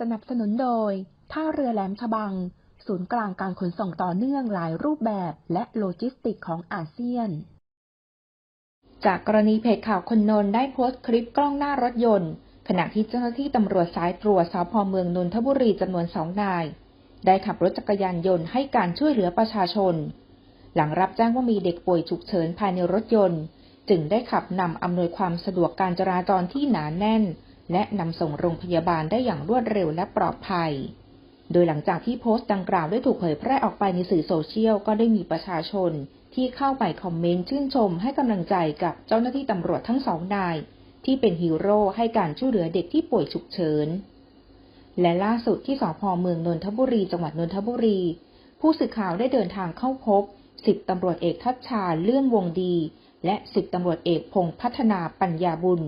สนับสนุนโดย ท่าเรือแหลมฉบัง ศูนย์กลางการขนส่งต่อเนื่องหลายรูปแบบและโลจิสติกของอาเซียน จากกรณีเพจข่าวคนนนท์ได้โพสต์คลิปกล้องหน้ารถยนต์ ขณะที่เจ้าหน้าที่ตำรวจสายตรวจสพเมืองนนทบุรีจำนวนสองนาย ได้ขับรถจักรยานยนต์ให้การช่วยเหลือประชาชน หลังรับแจ้งว่ามีเด็กป่วยฉุกเฉินภายในรถยนต์ จึงได้ขับนำอำนวยความสะดวกการจราจรที่หนาแน่น และนำส่งโรงพยาบาลได้อย่างรวดเร็วและปลอดภัย โดยหลังจากที่โพสต์ดังกล่าวได้ถูกเผยแพร่ออกไปในสื่อโซเชียลก็ได้มีประชาชน ที่เข้าไปคอมเมนต์ชื่นชม ให้กำลังใจกับเจ้าหน้าที่ตำรวจทั้งสองนาย ที่เป็นฮีโร่ให้การช่วยเหลือเด็กที่ป่วยฉุกเฉิน และล่าสุดที่สพเมืองนนทบุรีจังหวัดนนทบุรี ผู้สื่อข่าวได้เดินทางเข้าพบสิบตำรวจเอกทัชชาเลื่อนวงดี และสิบตำรวจเอกพงษ์พัฒนาปัญญาบุญ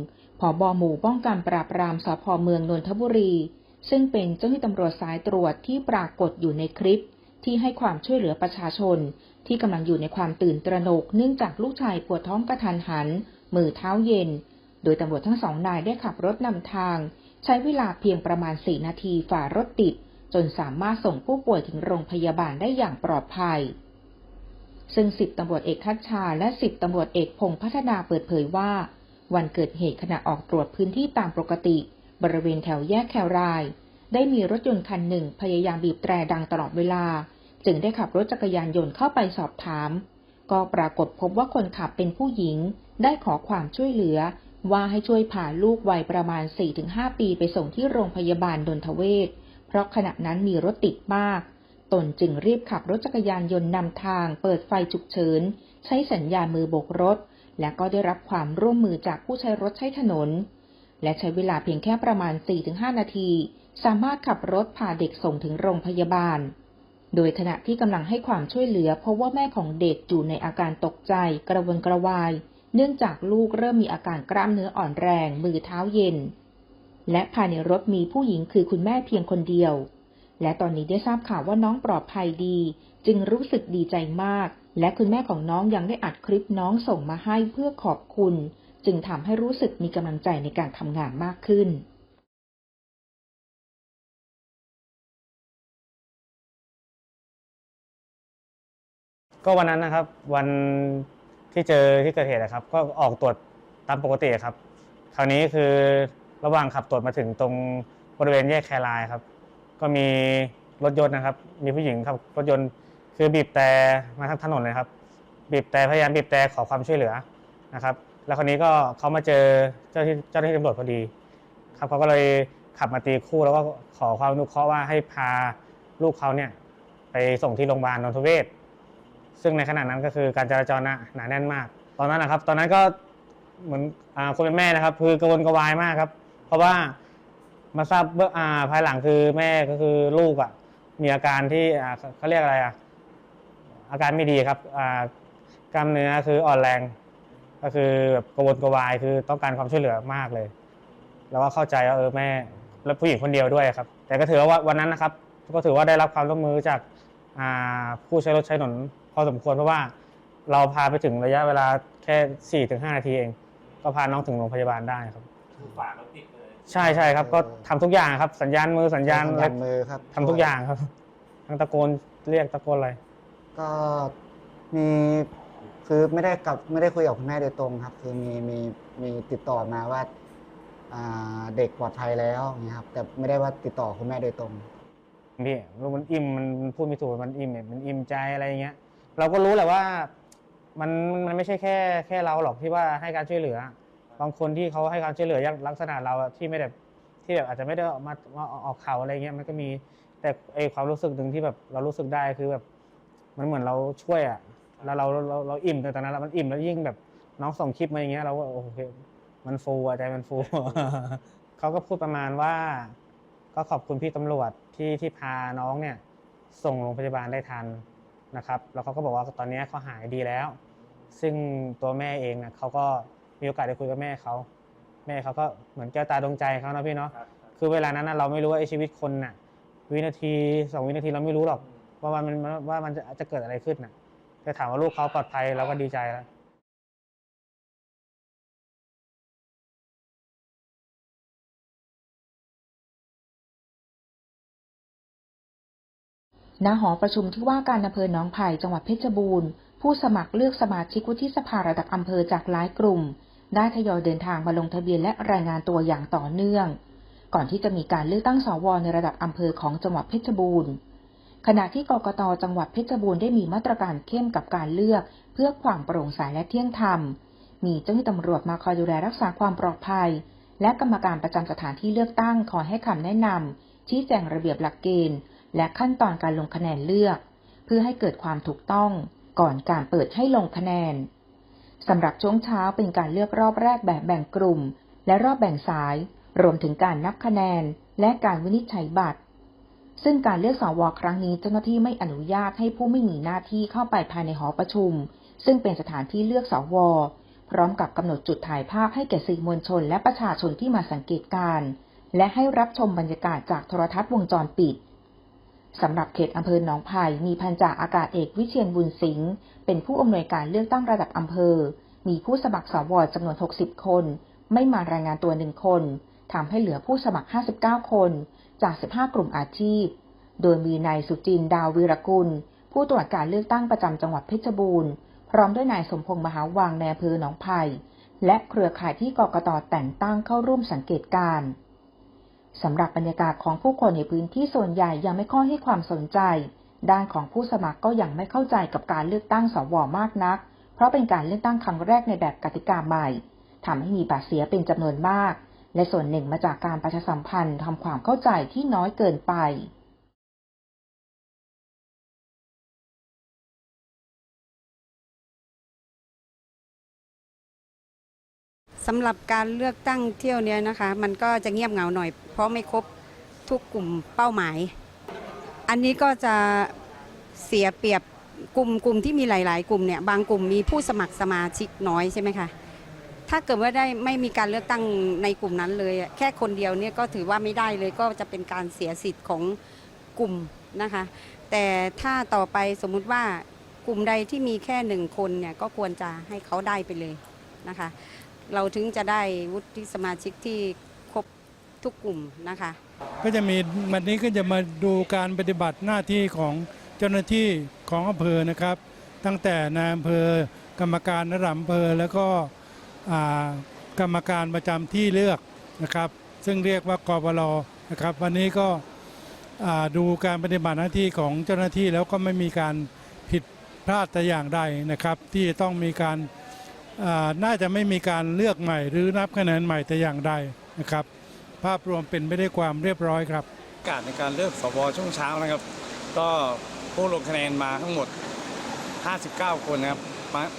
ผอบอหมู่ป้องกันปราบปรามสพเมืองนนทบุรี ซึ่งเป็นเจ้าหน้าที่ตำรวจสายตรวจที่ปรากฏอยู่ในคลิป ที่ให้ความช่วยเหลือประชาชน ที่กำลังอยู่ในความตื่นตระหนกเนื่องจากลูกชายปวดท้องกระทันหัน มือเท้าเย็น โดยตำรวจทั้งสองนายได้ขับรถนำทาง ใช้เวลาเพียงประมาณ4นาทีฝ่ารถติด จนสามารถส่งผู้ป่วยถึงโรงพยาบาลได้อย่างปลอดภัยซึ่งสิบตำรวจเอกทัชชาและสิบตำรวจเอกพงษ์พัฒนาเปิดเผยว่า วันเกิดเหตุขณะออกตรวจพื้นที่ตามปกติ บริเวณแถวแยกแคราย ได้มีรถยนต์คันหนึ่งพยายามบีบแตรดังตลอดเวลา จึงได้ขับรถจักรยานยนต์เข้าไปสอบถาม ก็ปรากฏพบว่าคนขับเป็นผู้หญิง ได้ขอความช่วยเหลือ ว่าให้ช่วยพาลูกวัยประมาณ 4-5 ปีไปส่งที่โรงพยาบาลดนทเวศเพราะขณะนั้นมีรถติดมาก ตนจึงรีบขับรถจักรยานยนต์นำทาง เปิดไฟฉุกเฉิน ใช้สัญญาณมือโบกรถ และก็ได้รับความร่วมมือจากผู้ใช้รถใช้ถนน และใช้เวลาเพียงแค่ประมาณ 4-5 นาที สามารถขับรถพาเด็กส่งถึงโรงพยาบาล โดยขณะที่กำลังให้ความช่วยเหลือเพบว่าแม่ของเด็กอยู่ในอาการตกใจ กระวนกระวาย เนื่องจากลูกเริ่มมีอาการกล้ามเนื้ออ่อนแรง มือเท้าเย็น และภายในรถมีผู้หญิงคือคุณแม่เพียงคนเดียว และตอนนี้ได้ทราบข่าวว่าน้องปลอดภัยดี จึงรู้สึกดีใจมาก และคุณแม่ของน้องยังได้อัดคลิปน้องส่งมาให้เพื่อขอบคุณ จึงทำให้รู้สึกมีกำลังใจในการทำงานมากขึ้นก็วันนั้นนะครับวันที่เจอที่เกิดเหตุนะครับ ก็ออกตรวจตามปกติครับ คราวนี้คือระหว่างขับตรวจมาถึงตรงบริเวณแยกแครายครับ ก็มีรถยนต์นะครับ มีผู้หญิงขับรถยนต์ คือบีบแต่มาทั้งถนนเลยครับ บีบแต่พยายามบีบแต่ขอความช่วยเหลือนะครับ แล้วคราวนี้ก็เขามาเจอเจ้าที่เจ้าหน้าที่ตำรวจพอดี ครับเขาก็เลยขับมาตีคู่แล้วก็ขอความอนุเคราะห์ว่าให้พาลูกเขาเนี่ยไปส่งที่โรงพยาบาลนนทเวศซึ่งในขณะนั้นก็คือการจราจรหนาแน่นมาก ตอนนั้นนะครับ ตอนนั้นก็เหมือนคนเป็นแม่นะครับ คือกระวนกระวายมากครับ เพราะว่ามาทราบเบื้องอ่าภายหลังคือแม่ก็คือลูกอะมีอาการที่อ่าเขาเรียกอะไรอะ อาการไม่ดีครับอ่ากล้ามเนื้อคืออ่อนแรง ก็คือแบบกระวนกระวายคือต้องการความช่วยเหลือมากเลย แล้วก็เข้าใจว่าเออแม่แล้วผู้หญิงคนเดียวด้วยครับ แต่ก็ถือว่าวันนั้นนะครับ ก็ถือว่าได้รับความร่วมมือจากอ่าผู้ใช้รถใช้ถนนพอสมควรเพราะว่าเราพาไปถึงระยะเวลาแค่4ี่ถึงหนาทีเอง ก็พาน้องถึงโรงพยาบาลได้ครับฝารถติดเลยใช่ใช่ครับก็ทำทุกอย่างครับ สัญญาณมือสัญญาณสัญญาณมือครับทำทุกอย่างครับทั้งตะโกนเรียกตะโกนอะไร ก็มีคือไม่ได้กับไม่ได้คุยกับคุณแม่โดยตรงครับ คือมีมีมีติดต่อมาว่าอ่าเด็กปลอดภัยแล้วอย่างเงี้ยครับ แต่ไม่ได้ว่าติดต่อคุณแม่โดยตรง พี่มันอิ่มมันพูดไม่ถูกมันอิ่มเนี่ยมันอิ่มใจอะไรอย่างเงี้ย เราก็รู้แหละว่า มันมันไม่ใช่แค่แค่เราหรอกที่ว่าให้การช่วยเหลือ บางคนที่เขาให้การช่วยเหลืออย่างลักษณะเราอะที่ไม่แบบที่แบบอาจจะไม่ได้ออกมามาออกข่าวอะไรเงี้ยมันก็มีแต่ไอความรู้สึกหนึ่งที่แบบเรารู้สึกได้คือแบบ มันเหมือนเราช่วยอะแล้วเราเราเราอิ่มในตอนนั้นแล้วมันอิ่มแล้วยิ่งแบบน้องส่งคลิปมาอย่างเงี้ยเราก็โอเคมันฟูอะใจมันฟูเขาก็พูดประมาณว่า ก็ขอบคุณพี่ตำรวจที่ที่พาน้องเนี่ย ส่งโรงพยาบาลได้ทันนะครับ แล้วเขาก็บอกว่าตอนนี้เขาหายดีแล้ว ซึ่งตัวแม่เองนะเขาก็มีโอกาสได้คุยกับแม่เขาแม่เขาก็เหมือนแก้วตาดวงใจเขานะพี่เนาะคือเวลานั้นนะเราไม่รู้ว่าไอ้ชีวิตคนน่ะ วินาทีสองวินาทีเราไม่รู้หรอก ว่ามันมันว่ามันจะจะเกิดอะไรขึ้นน่ะแต่ถามว่าลูกเขาปลอดภัยเราก็ดีใจแล้วณหอประชุมที่ว่าการอำเภอหนองไผ่จังหวัดเพชรบูรณ์ ผู้สมัครเลือกสมาชิกวุฒิสภาระดับอำเภอจากหลายกลุ่ม ได้ทยอยเดินทางมาลงทะเบียนและรายงานตัวอย่างต่อเนื่อง ก่อนที่จะมีการเลือกตั้งสวในระดับอำเภอของจังหวัดเพชรบูรณ์ ขณะที่กกตจังหวัดเพชรบูรณ์ได้มีมาตรการเข้มกับการเลือก เพื่อความโปร่งใสและเที่ยงธรรม มีเจ้าหน้าที่ตำรวจมาคอยดูแลรักษาความปลอดภัย และกรรมการประจำสถานที่เลือกตั้งคอยให้คำแนะนำชี้แจงระเบียบหลักเกณฑ์ และขั้นตอนการลงคะแนนเลือก เพื่อให้เกิดความถูกต้อง ก่อนการเปิดให้ลงคะแนนสำหรับช่วงเช้าเป็นการเลือกรอบแรกแบบแบ่งกลุ่ม และรอบแบ่งสาย รวมถึงการนับคะแนน และการวินิจฉัยบัตร ซึ่งการเลือกสวครั้งนี้เจ้าหน้าที่ไม่อนุญาตให้ผู้ไม่มีหน้าที่เข้าไปภายในหอประชุม ซึ่งเป็นสถานที่เลือกสว พร้อมกับกำหนดจุดถ่ายภาพให้แก่สื่อมวลชนและประชาชนที่มาสังเกตการณ์และให้รับชมบรรยากาศจากโทรทัศน์วงจรปิดสำหรับเขตอำเภอหนองไผ่มีพันจ่าอากาศเอกวิเชียนบุญสิงห์เป็นผู้อำนวยการเลือกตั้งระดับอำเภอ มีผู้สมัครสวจำนวน 60 คน ไม่มารายงานตัวหนึ่งคนทำให้เหลือผู้สมัคร 59 คน จาก 15 กลุ่มอาชีพ โดยมีนายสุจินดาววีรกุล ผู้ตรวจการเลือกตั้งประจำจังหวัดเพชรบูรณ์ พร้อมด้วยนายสมพงษ์มหาวังในอำเภอหนองไผ่และเครือข่ายที่กกตแต่งตั้งเข้าร่วมสังเกตการณ์สำหรับบรรยากาศของผู้คนในพื้นที่ส่วนใหญ่ยังไม่ค่อยให้ความสนใจ ด้านของผู้สมัครก็ยังไม่เข้าใจกับการเลือกตั้งสวมากนัก เพราะเป็นการเลือกตั้งครั้งแรกในแบบกติกาใหม่ทำให้มีบาดเสียเป็นจำนวนมาก และส่วนหนึ่งมาจากการประชาสัมพันธ์ทำความเข้าใจที่น้อยเกินไปสำหรับการเลือกตั้งเที่ยวเนี้ยนะคะ มันก็จะเงียบเหงาหน่อย เพราะไม่ครบทุกกลุ่มเป้าหมาย อันนี้ก็จะเสียเปรียบกลุ่มกลุ่มที่มีหลาย ๆ กลุ่มเนี่ยบางกลุ่มมีผู้สมัครสมาชิกน้อยใช่ไหมคะ ถ้าเกิดว่าได้ไม่มีการเลือกตั้งในกลุ่มนั้นเลยแค่คนเดียวเนี่ยก็ถือว่าไม่ได้เลยก็จะเป็นการเสียสิทธิ์ของกลุ่มนะคะ แต่ถ้าต่อไปสมมุติว่ากลุ่มใดที่มีแค่หนึ่งคนเนี่ยก็ควรจะให้เขาได้ไปเลยนะคะ เราถึงจะได้วุฒิสมาชิกที่ครบทุกกลุ่มนะคะ ก็จะมีวันนี้ก็จะมาดูการปฏิบัติหน้าที่ของเจ้าหน้าที่ของอำเภอนะครับ ตั้งแต่นายอำเภอกรรมการระดับอำเภอแล้วก็ กรรมการประจำที่เลือกนะครับ ซึ่งเรียกว่ากบลนะครับ วันนี้ก็ดูการปฏิบัติหน้าที่ของเจ้าหน้าที่แล้วก็ไม่มีการผิดพลาดแต่อย่างใดนะครับ ที่จะต้องมีการน่าจะไม่มีการเลือกใหม่ หรือนับคะแนนใหม่แต่อย่างใดนะครับ ภาพรวมเป็นไปได้ความเรียบร้อยครับกาศในการเลือกสวช่วงเช้านะครับ ก็ผู้ลงคะแนนมาทั้งหมด 59 คนนะครับ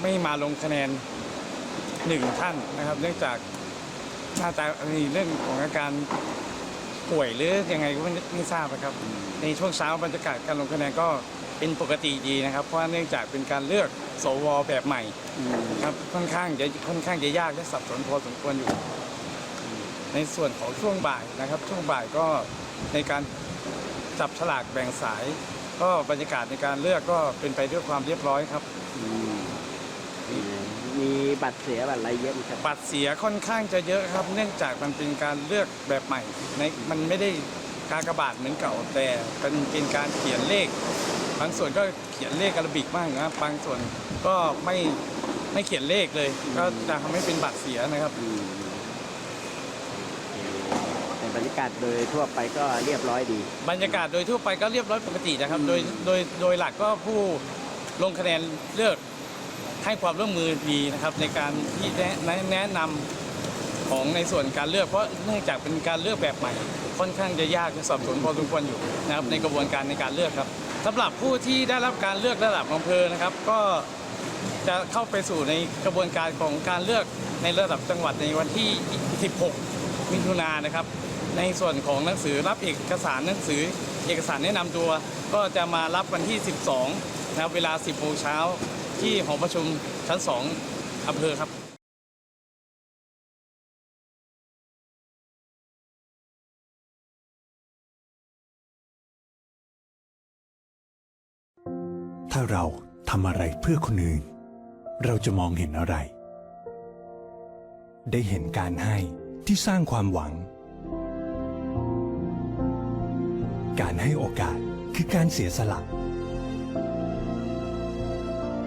ไม่มาลงคะแนน หนึ่งท่านนะครับ เนื่องจากน่าจะมีเรื่องของอาการป่วยหรือยังไงก็ไม่ไม่ทราบนะครับ ในช่วงเช้าบรรยากาศการลงคะแนนก็เป็นปกติดีนะครับ เพราะว่าเนื่องจากเป็นการเลือกสวแบบใหม่ครับค่อนข้างจะค่อนข้างจะยากและสับสนพอสมควรอยู่ ในส่วนของช่วงบ่ายนะครับ ช่วงบ่ายก็ในการจับฉลากแบ่งสาย ก็บรรยากาศในการเลือกก็เป็นไปด้วยความเรียบร้อยครับ มีบัตรเสียบัตรอะไรเยอะไหมครับ บัตรเสียค่อนข้างจะเยอะครับ เนื่องจากมันเป็นการเลือกแบบใหม่ในมันไม่ได้กากบาทเหมือนเก่าแต่เป็นเป็นการเขียนเลข บางส่วนก็เขียนเลขอาราบิกบ้างนะครับบางส่วนก็ไม่ไม่เขียนเลขเลย ก็จะทำให้เป็นบัตรเสียนะครับ อืมแต่บรรยากาศโดยทั่วไปก็เรียบร้อยดี บรรยากาศโดยทั่วไปก็เรียบร้อยปกตินะครับ โดยโดยโดยหลักก็ผู้ลงคะแนนเลือก ให้ความร่วมมือดีนะครับในการที่แนะแนะนะนำของในส่วนการเลือกเพราะเนื่องจากเป็นการเลือกแบบใหม่ ค่อนข้างจะยากจะสับสนพอสมควรอยู่นะครับในกระบวนการในการเลือกครับสำหรับผู้ที่ได้รับการเลือกระดับอำเภอนะครับ ก็จะเข้าไปสู่ในกระบวนการของการเลือกในระดับจังหวัดในวันที่ 16 มิถุนายนนะครับ ในส่วนของหนังสือรับเอกสารหนังสือเอกสารแนะนำตัว ก็จะมารับวันที่ 12นะครับเวลา 10โมงเช้า ที่หอประชุมชั้น 2อำเภอครับถ้าเราทำอะไรเพื่อคนอื่น เราจะมองเห็นอะไร ได้เห็นการให้ที่สร้างความหวัง การให้โอกาสคือการเสียสละ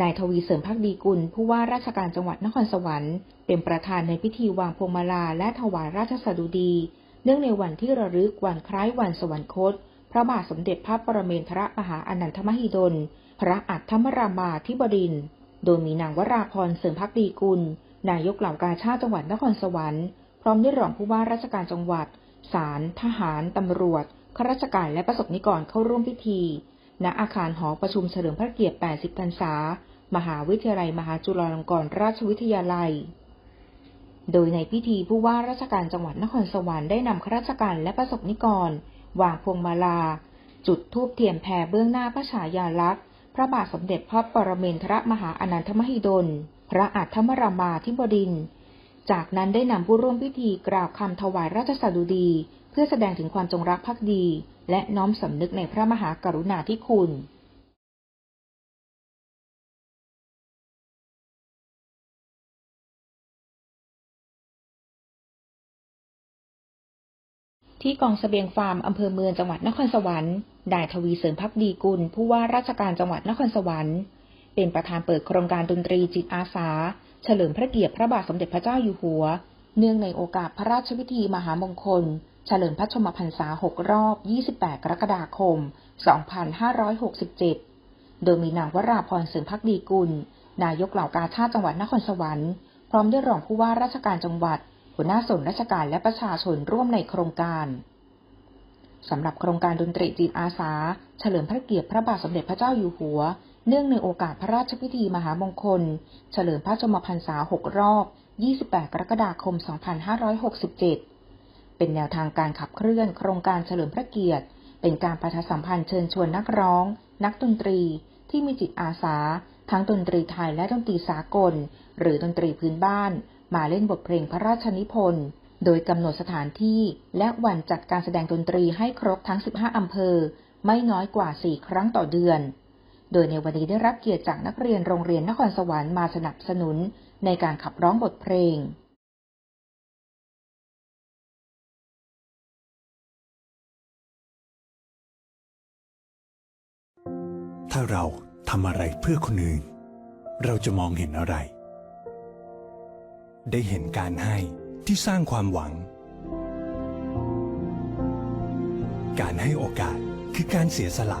นายทวีเสริมพักดีกุล ผู้ว่าราชการจังหวัดนครสวรรค์ เป็นประธานในพิธีวางพวงมาลาและถวายราชสดุดี เนื่องในวันที่ระลึกวันคล้ายวันสวรรคต พระบาทสมเด็จพระปรเมนทรมหาอนันทมหิดล พระอัฏฐมรามาธิบดิน โดยมีนางวราพรเสริมพักดีกุล นายกเหล่ากาชาติจังหวัดนครสวรรค์ พร้อมด้วยรองผู้ว่าราชการจังหวัด ศาล ทหาร ตำรวจ ข้าราชการและประสบนิกรเข้าร่วมพิธี ณอาคารหอประชุมเฉลิมพระเกียรติ 80 พรรษา มหาวิทยาลัยมหาจุฬาลงกรณราชวิทยาลัย โดยในพิธีผู้ว่าราชการจังหวัดนครสวรรค์ได้นำข้าราชการและประสบนิกร วางพวงมาลา จุดธูปเทียนแผ่เบื้องหน้าพระฉายาลักษณ์ พระบาทสมเด็จพระปรเมนทรมหาอนันทมหิดล พระอัฏฐมรามาธิบดินทร์ จากนั้นได้นำผู้ร่วมพิธีกราบคำถวายราชสดุดี เพื่อแสดงถึงความจงรักภักดี และน้อมสำนึกในพระมหากรุณาธิคุณที่กองเสบียงฟาร์มอำเภอเมืองจังหวัดนครสวรรค์นายทวีเสริมพักดีกุล ผู้ว่าราชการจังหวัดนครสวรรค์ เป็นประธานเปิดโครงการดนตรีจิตอาสา เฉลิมพระเกียรติพระบาทสมเด็จพระเจ้าอยู่หัว เนื่องในโอกาสพระราชพิธีมหามงคล เฉลิมพระชมพรรษา 6 รอบ 28 กรกฎาคม 2567 โดยมีนางวราพรเสริมพักดีกุล นายกเหล่ากาชาติจังหวัดนครสวรรค์ พร้อมด้วยรองผู้ว่าราชการจังหวัด หัวหน้าส่วนราชการและประชาชนร่วมในโครงการสำหรับโครงการดนตรีจิตอาสา เฉลิมพระเกียรติพระบาทสมเด็จพระเจ้าอยู่หัว เนื่องในโอกาสพระราชพิธีมหามงคล เฉลิมพระชนมพรรษา 6 รอบ 28 กรกฎาคม 2567 เป็นแนวทางการขับเคลื่อนโครงการเฉลิมพระเกียรติ เป็นการประชาสัมพันธ์เชิญชวนนักร้อง นักดนตรีที่มีจิตอาสา ทั้งดนตรีไทยและดนตรีสากล หรือดนตรีพื้นบ้าน มาเล่นบทเพลงพระราชนิพนธ์โดยกำหนดสถานที่และวันจัดการแสดงดนตรีให้ครบทั้ง 15 อำเภอ ไม่น้อยกว่า 4 ครั้งต่อเดือน โดยในวันนี้ได้รับเกียรติจากนักเรียนโรงเรียนนครสวรรค์มาสนับสนุนในการขับร้องบทเพลงถ้าเราทำอะไรเพื่อคนอื่น เราจะมองเห็นอะไร ได้เห็นการให้ที่สร้างความหวัง การให้โอกาสคือการเสียสละ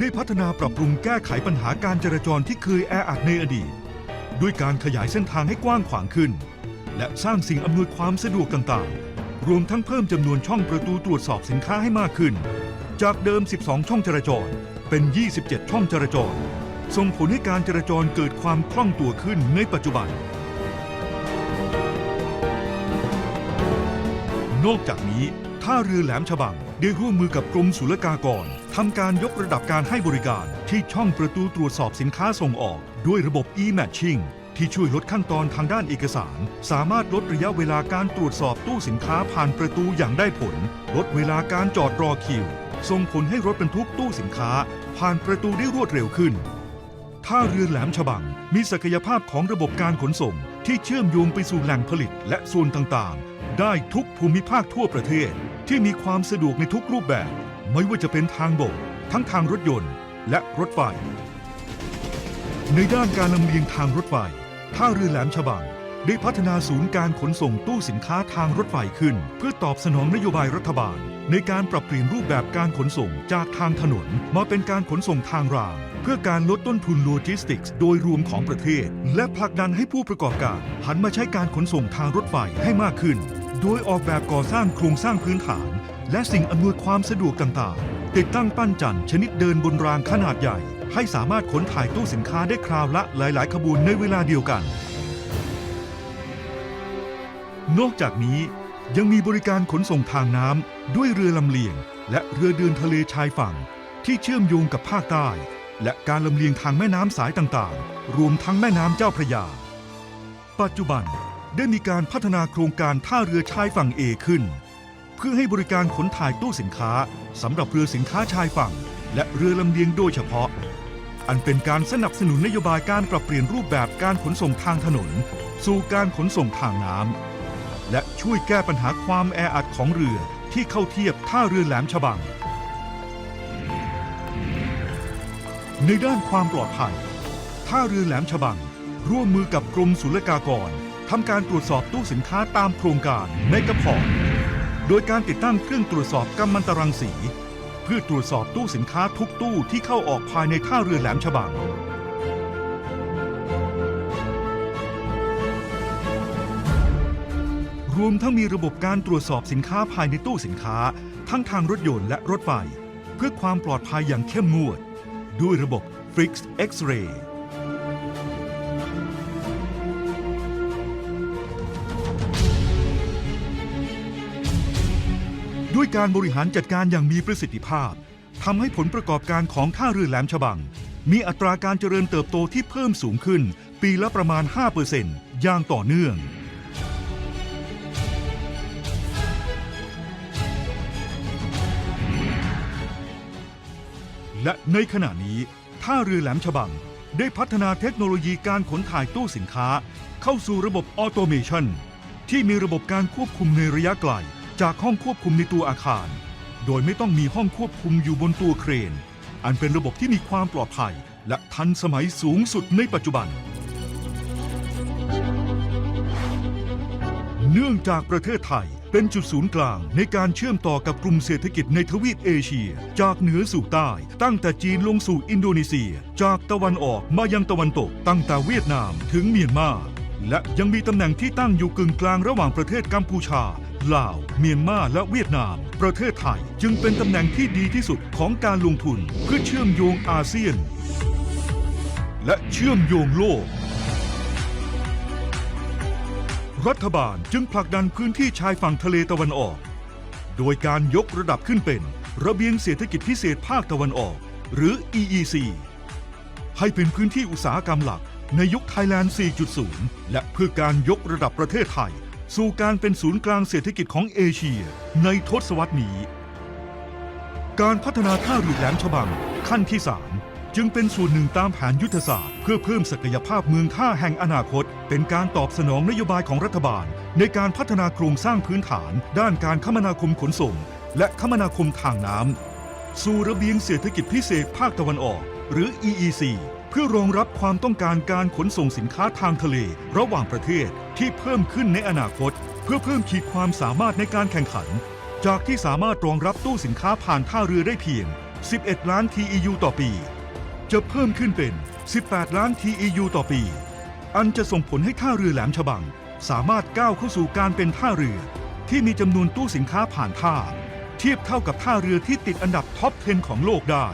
ได้พัฒนาปรับปรุงแก้ไขปัญหาการจราจรที่เคยแออัดในอดีต ด้วยการขยายเส้นทางให้กว้างขวางขึ้น และสร้างสิ่งอำนวยความสะดวกต่างๆ รวมทั้งเพิ่มจำนวนช่องประตูตรวจสอบสินค้าให้มากขึ้น จากเดิม 12 ช่องจราจรเป็น 27 ช่องจราจร ส่งผลให้การจราจรเกิดความคล่องตัวขึ้นในปัจจุบัน นอกจากนี้ท่าเรือแหลมฉบังได้ร่วมมือกับกรมศุลกากร ทำการยกระดับการให้บริการที่ช่องประตูตรวจสอบสินค้าส่งออกด้วยระบบ e-matching ที่ช่วยลดขั้นตอนทางด้านเอกสาร สามารถลดระยะเวลาการตรวจสอบตู้สินค้าผ่านประตูอย่างได้ผล ลดเวลาการจอดรอคิว ส่งผลให้รถบรรทุกตู้สินค้า ผ่านประตูได้รวดเร็วขึ้น ท่าเรือแหลมฉบัง มีศักยภาพของระบบการขนส่ง ที่เชื่อมโยงไปสู่แหล่งผลิตและส่วนต่างๆ ได้ทุกภูมิภาคทั่วประเทศ ที่มีความสะดวกในทุกรูปแบบ ไม่ว่าจะเป็นทางบก ทั้งทางรถยนต์และรถไฟ ในด้านการลำเลียงทางรถไฟ ท่าเรือแหลมฉบังได้พัฒนาศูนย์การขนส่งตู้สินค้าทางรถไฟขึ้น เพื่อตอบสนองนโยบายรัฐบาล ในการปรับเปลี่ยนรูปแบบการขนส่งจากทางถนน มาเป็นการขนส่งทางราง เพื่อการลดต้นทุนโลจิสติกส์โดยรวมของประเทศ และผลักดันให้ผู้ประกอบการ หันมาใช้การขนส่งทางรถไฟให้มากขึ้น โดยออกแบบก่อสร้างโครงสร้างพื้นฐาน และสิ่งอำนวยความสะดวกต่างๆ ติดตั้งปั้นจันทร์ชนิดเดินบนรางขนาดใหญ่ ให้สามารถขนถ่ายตู้สินค้าได้คราวละหลาย ๆ ขบวนในเวลาเดียวกัน นอกจากนี้ยังมีบริการขนส่งทางน้ำด้วยเรือลำเลียง และเรือเดินทะเลชายฝั่ง ที่เชื่อมโยงกับภาคใต้ และการลำเลียงทางแม่น้ำสายต่างๆ รวมทั้งแม่น้ำเจ้าพระยา ปัจจุบันได้มีการพัฒนาโครงการท่าเรือชายฝั่งเอขึ้น เพื่อให้บริการขนถ่ายตู้สินค้าสำหรับเรือสินค้าชายฝั่ง และเรือลำเลียงโดยเฉพาะ อันเป็นการสนับสนุนนโยบายการปรับเปลี่ยนรูปแบบการขนส่งทางถนน สู่การขนส่งทางน้ำและช่วยแก้ปัญหาความแออัดของเรือที่เข้าเทียบท่าเรือแหลมฉบัง ในด้านความปลอดภัยท่าเรือแหลมฉบัง ร่วมมือกับกรมศุลกากรทำการตรวจสอบตู้สินค้าตามโครงการในกระพอร์ โดยการติดตั้งเครื่องตรวจสอบกัมมันตรังสี เพื่อตรวจสอบตู้สินค้าทุกตู้ที่เข้าออกภายในท่าเรือแหลมฉบังรวมทั้งมีระบบการตรวจสอบสินค้าภายในตู้สินค้า ทั้งทางรถยนต์และรถไฟ เพื่อความปลอดภัยอย่างเข้มงวด ด้วยระบบ Flix X-ray ด้วยการบริหารจัดการอย่างมีประสิทธิภาพทำให้ผลประกอบการของท่าเรือแหลมฉบัง มีอัตราการเจริญเติบโตที่เพิ่มสูงขึ้น ปีละประมาณ 5%อย่างต่อเนื่อง และในขณะนี้ท่าเรือแหลมฉบังได้พัฒนาเทคโนโลยีการขนถ่ายตู้สินค้า เข้าสู่ระบบออโตเมชันที่มีระบบการควบคุมในระยะไกล จากห้องควบคุมในตัวอาคาร โดยไม่ต้องมีห้องควบคุมอยู่บนตัวเครน อันเป็นระบบที่มีความปลอดภัย และทันสมัยสูงสุดในปัจจุบัน เนื่องจากประเทศไทยเป็นจุดศูนย์กลางในการเชื่อมต่อกับกลุ่มเศรษฐกิจในทวีปเอเชีย จากเหนือสู่ใต้ ตั้งแต่จีนลงสู่อินโดนีเซีย จากตะวันออกมายังตะวันตก ตั้งแต่เวียดนามถึงเมียนมาและยังมีตำแหน่งที่ตั้งอยู่กึ่งกลางระหว่างประเทศกัมพูชา ลาว เมียนมาและเวียดนาม ประเทศไทยจึงเป็นตำแหน่งที่ดีที่สุดของการลงทุนเพื่อเชื่อมโยงอาเซียน และเชื่อมโยงโลก รัฐบาลจึงผลักดันพื้นที่ชายฝั่งทะเลตะวันออก โดยการยกระดับขึ้นเป็น ระเบียงเศรษฐกิจพิเศษภาคตะวันออก หรือ EEC ให้เป็นพื้นที่อุตสาหกรรมหลักในยุคไทยแลนด์ 4.0 และเพื่อการยกระดับประเทศไทย สู่การเป็นศูนย์กลางเศรษฐกิจของเอเชีย ในทศวรรษนี้ การพัฒนาท่าเรือแหลมฉบังขั้นที่ 3 จึงเป็นส่วนหนึ่งตามแผนยุทธศาสตร์ เพื่อเพิ่มศักยภาพเมืองท่าแห่งอนาคต เป็นการตอบสนองนโยบายของรัฐบาล ในการพัฒนาโครงสร้างพื้นฐาน ด้านการคมนาคมขนส่ง และคมนาคมทางน้ำสู่ระเบียงเศรษฐกิจพิเศษภาคตะวันออก หรือ EEC เพื่อรองรับความต้องการการขนส่งสินค้าทางทะเลระหว่างประเทศที่เพิ่มขึ้นในอนาคต เพื่อเพิ่มขีดความสามารถในการแข่งขัน จากที่สามารถรองรับตู้สินค้าผ่านท่าเรือได้เพียง 11 ล้าน TEU ต่อปี จะเพิ่มขึ้นเป็น 18 ล้าน TEU ต่อปี อันจะส่งผลให้ท่าเรือแหลมฉบัง สามารถก้าวเข้าสู่การเป็นท่าเรือ ที่มีจำนวนตู้สินค้าผ่านท่า เทียบเท่ากับท่าเรือที่ติดอันดับท็อป 10 ของโลกได้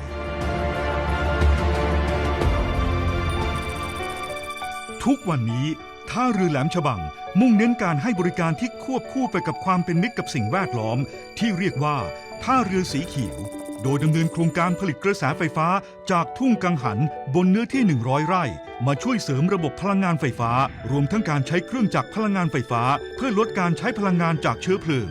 ทุกวันนี้ท่าเรือแหลมฉบังมุ่งเน้นการให้บริการที่ควบคู่ไปกับความเป็นมิตรกับสิ่งแวดล้อม ที่เรียกว่าท่าเรือสีเขียว โดยดำเนินโครงการผลิตกระแสไฟฟ้าจากทุ่งกังหันบนเนื้อที่ 100 ไร่ มาช่วยเสริมระบบพลังงานไฟฟ้า รวมทั้งการใช้เครื่องจักรพลังงานไฟฟ้า เพื่อลดการใช้พลังงานจากเชื้อเพลิง